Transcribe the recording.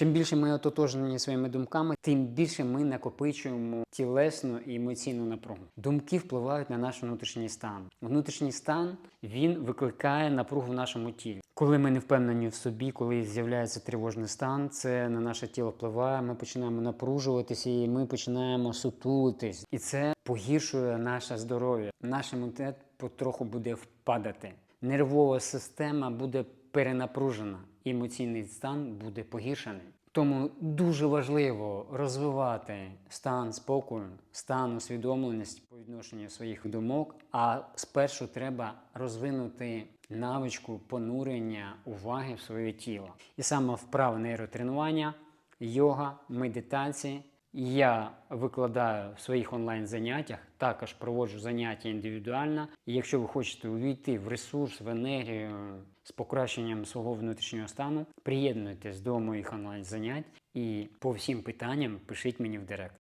Чим більше ми ототожнені своїми думками, тим більше ми накопичуємо тілесну і емоційну напругу. Думки впливають на наш внутрішній стан. Внутрішній стан він викликає напругу в нашому тілі. Коли ми не впевнені в собі, коли з'являється тривожний стан, це на наше тіло впливає. Ми починаємо напружуватися і ми починаємо сутулитись. І це погіршує наше здоров'я. Наш імунітет потроху буде впадати. Нервова система буде перенапружена, емоційний стан буде погіршений. Тому дуже важливо розвивати стан спокою, стан усвідомленості по відношенню своїх думок. А спершу треба розвинути навичку понурення уваги в своє тіло. І саме вправи нейротренування, йога, медитації. Я викладаю в своїх онлайн заняттях, також проводжу заняття індивідуально. І якщо ви хочете увійти в ресурс, в енергію з покращенням свого внутрішнього стану, приєднуйтесь до моїх онлайн занять і по всім питанням пишіть мені в директ.